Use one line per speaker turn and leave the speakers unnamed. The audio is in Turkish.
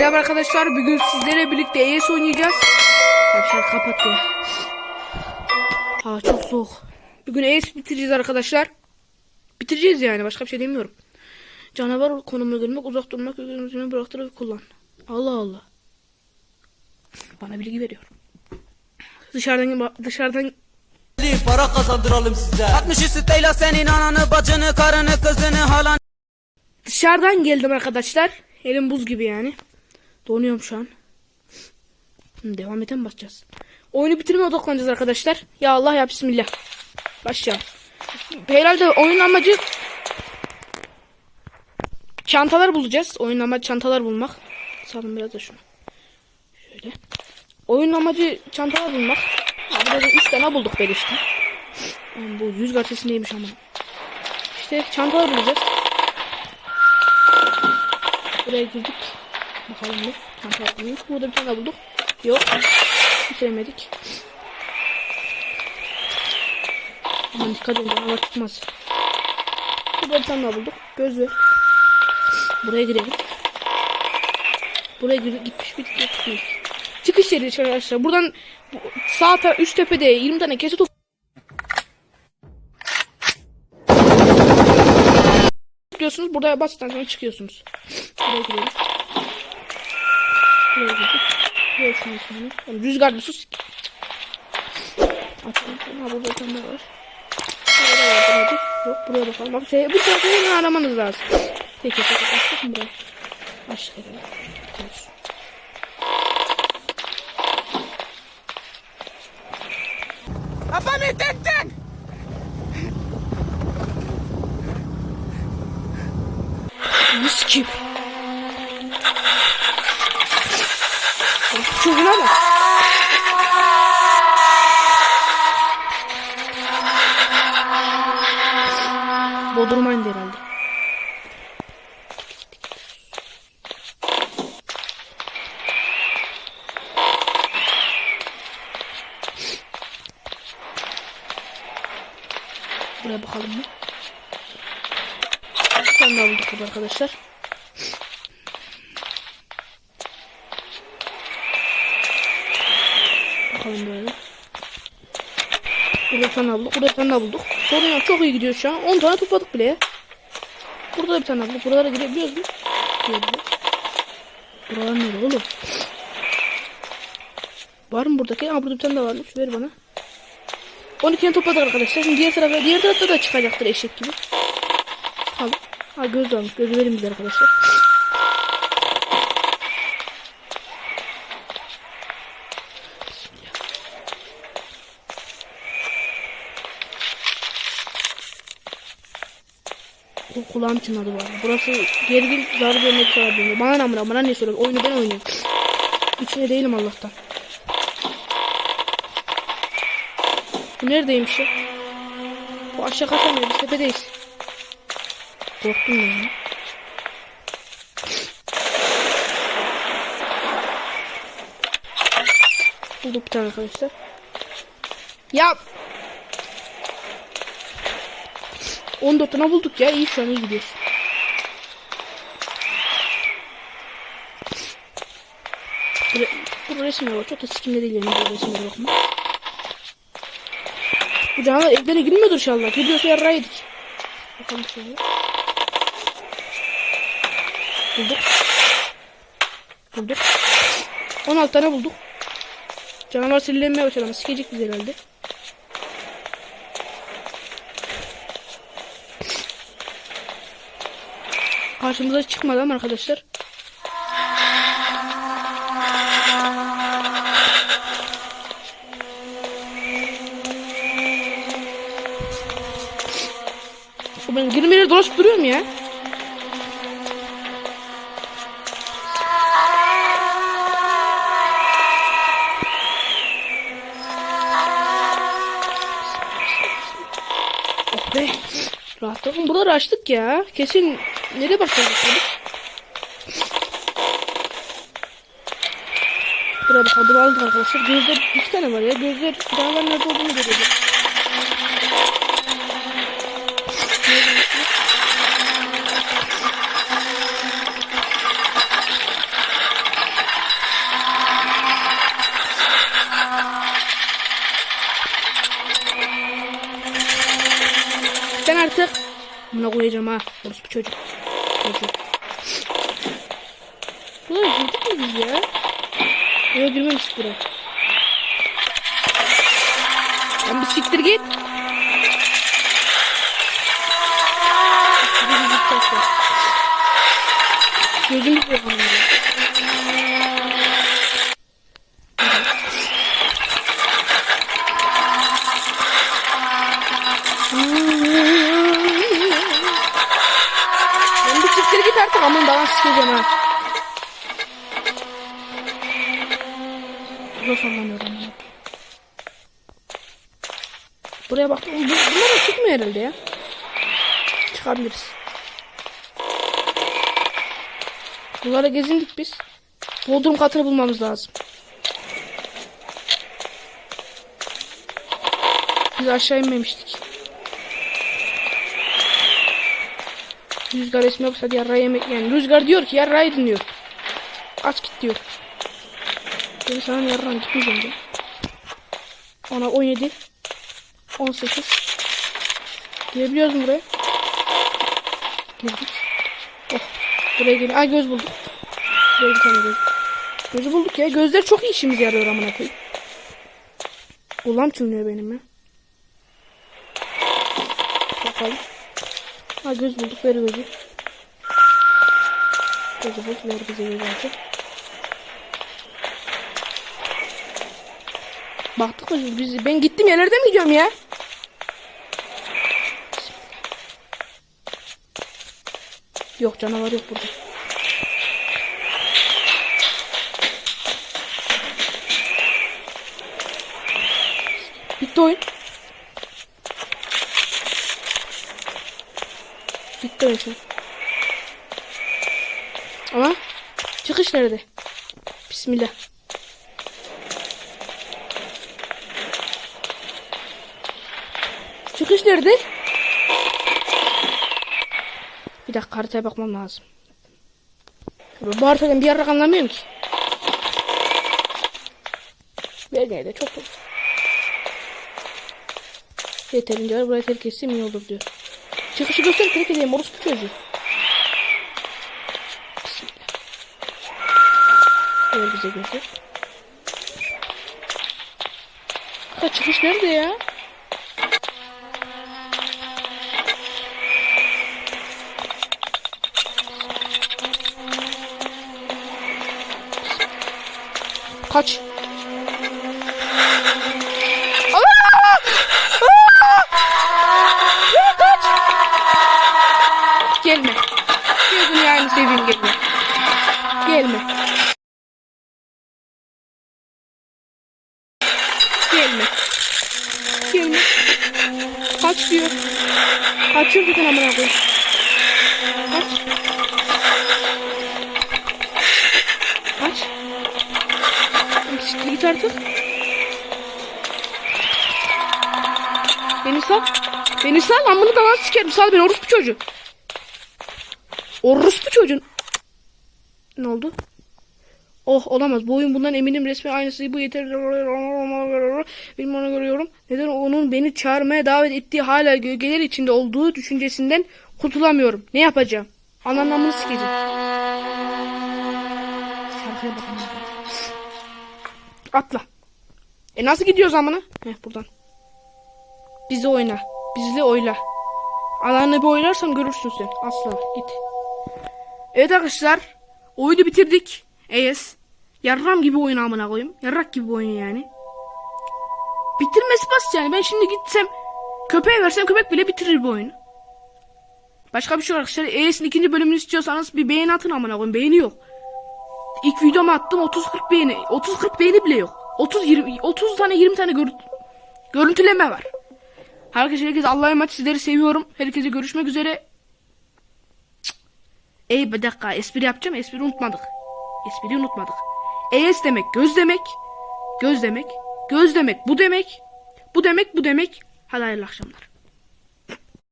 Merhaba arkadaşlar. Bugün sizlerle birlikte ES oynayacağız. Arkadaşlar kapat ya. Hava çok soğuk. Bugün ES bitireceğiz arkadaşlar. Bitireceğiz yani. Başka bir şey demiyorum. Canavar konumuna girmek, uzak durmak, gözünü bıraktırıp kullan. Allah Allah. Bana bilgi veriyor. Dışarıdan dışarıdan
para kazandıralım size.
60 üstüyle senin ananı, bacını, karını, kızını, halan.
dışarıdan geldim arkadaşlar. Elim buz gibi yani. Donuyorum şu an. Devam eten basacağız. Oyunu bitirmeye odaklanacağız arkadaşlar. Ya Allah ya Bismillah. Başlayalım. Herhalde oyun amacı çantalar bulacağız. Oyun amacı çantalar bulmak. Salın biraz da şunu. Şöyle. Oyun amacı çantalar bulmak. Burada 3 tane bulduk böyle işte. Oğlum bu yüz gazetesindeymiş ama. İşte çantalar bulacağız. Buraya girdik. Bakalım bir. Çantalar bulmuş. Burada bir tane bulduk. Yok. Bitiremedik. Aman dikkat edin. Hava çıkmaz. Burada bir tane bulduk. Göz ver. Buraya girelim. Buraya girdik. Gitmiş bir gitmiş. Çıkış yeri arkadaşlar. Buradan sağ taraf üst tepede 20 tane kese top tıklıyorsunuz. Burada bastıktan sonra çıkıyorsunuz. Buraya girelim. Buraya girdik. Buraya şunu sonra. Yani rüzgar bir sus. Açalım. Ha burada tane var. Buraya var. Hadi. Yok buraya bakalım. Bak şey, bu tarafı aramanız lazım. Peki peki. Açtık mı buraya? Açtık herhalde. Gidiyoruz.
Kafamı tıktın.
Mis gibi. Çocuğuna bak. Bodrum'a indi herhalde. Buraya bakalım mı? Daha bulduk burada arkadaşlar. Bakalım böyle. Burada tane bulduk. Burada bir tane bulduk. Sorun yok. Çok iyi gidiyor şu an. 10 tane topladık bile. Burada da bir tane bulduk. Buralara girebiliyoruz mu? Girebiliyoruz. Buralar nerede oğlum? Var mı buradaki? Aa burada bir tane daha varmış. Ver bana. 12 tane topladık arkadaşlar. Şimdi diğer tarafa, diğer tarafta da çıkacaktır eşek gibi. Al. Ha göz varmış. Gözü verin bize arkadaşlar. Kulağım çınladı bu arada. Burası gergin zar görmek çağırıyor. Bana ne amına bana ne soruyor? Oyunu ben oynuyorum. İçine değilim Allah'tan. Bu neredeymiş ya? Bu aşağı kaçamıyor. Biz tepedeyiz. Korktum ya. Bulduk bir tane arkadaşlar. Ya 14 tane bulduk ya. İyi şu an iyi gidiyoruz. Burada, burada resimler var. Çok da sikimde değil yani. Bu resimlere bakma. Bu canavar evlere girmiyordur inşallah. Gidiyorsa yarrağı yedik. Bakalım şöyle. Bulduk. Bulduk. 16 tane bulduk. Canavar sinirlenmeye başladı ama sikecek bizi herhalde. Karşımıza çıkmadı ama arkadaşlar. Ben girmeye dolaşıp duruyorum ya. Oh be. Rahatladım. Buraları açtık ya. Kesin nereye biz? Buraya bakalım. Aldık arkadaşlar. Gözler iki tane var ya. Gözler canavar nerede olduğunu görüyoruz. Buna koyacağım ha. Orası bu çocuk. Çocuk. Buraya girdik mi biz ya? Yok girmemiştik buraya. Lan bir siktir git. Şurada bir zıptak aman daha sikeceğim ha. Ben. Buraya baktım. Bu, bunlar çıkmıyor herhalde ya. Çıkabiliriz. Bunlara gezindik biz. Bodrum katını bulmamız lazım. Biz aşağı inmemiştik. Rüzgar esme yoksa yarra yemek yani. Rüzgar diyor ki yarra yedin diyor. Aç git diyor. Ben sana yarran gitmeyeceğim diyor. Ona 17. 18. Girebiliyoruz mu buraya? Girdik. Oh. Buraya gelin. Ay göz bulduk. Buraya bir tane göz. Gözü bulduk ya. Gözler çok iyi işimize yarıyor amına koyayım. Ulan çınlıyor benim ya. Bakalım. Ha göz bulduk. Ver gözü. Gözü bulduk. Ver bize gözü artık. Baktık mı biz? Ben gittim yerlerde mi gidiyorum ya? Yok canavar yok burada. Bitti oyun. Şu an. Ama çıkış nerede? Bismillah. Çıkış nerede? Bir dakika haritaya bakmam lazım. Bu haritadan bir yer anlamıyorum ki. Belki de çok Yeterince var. Burayı terk etsem iyi olur diyor. Çıkışı göster terk edeyim. Orospu çocuğu. Bismillah. Ver bize gözü. Ha çıkış nerede ya? Kaç. Seveyim gelme. Gelme. Gelme. Gelme. Kaç diyor. Kaçıyor zaten amına koyayım. Kaç. Kaç. Siktir git artık. Beni sal. Beni sal. Ben bunu tamam sikerim. Sal beni orospu çocuğu. Orospu çocuğun. Ne oldu? Oh olamaz. Bu oyun bundan eminim resmi aynısı. Bu yeter. Benim onu görüyorum. Neden onun beni çağırmaya davet ettiği hala gölgeler içinde olduğu düşüncesinden kurtulamıyorum. Ne yapacağım? Anlamını sikeceğim. Şarkıya. Atla. E nasıl gidiyoruz amına? Heh buradan. Bizi oyna. Bizle oyla. Alanı bir oynarsam görürsün sen. Asla git. Evet arkadaşlar. Oyunu bitirdik. ES. Yarram gibi oyun amına koyayım. Yarrak gibi oyun yani. Bitirmesi basit yani. Ben şimdi gitsem köpeğe versem köpek bile bitirir bu oyunu. Başka bir şey yok arkadaşlar. ES'in ikinci bölümünü istiyorsanız bir beğeni atın amına koyayım. Beğeni yok. İlk videomu attım 30-40 beğeni. 30-40 beğeni bile yok. 30 20 30 tane 20 tane görüntü görüntüleme var. Herkese herkese Allah'a emanet sizleri seviyorum. Herkese görüşmek üzere. Ey bir dakika espri yapacağım. Espri unutmadık. Espriyi unutmadık. ES demek göz demek. Göz demek. Göz demek bu demek. Bu demek bu demek. Hadi hayırlı akşamlar.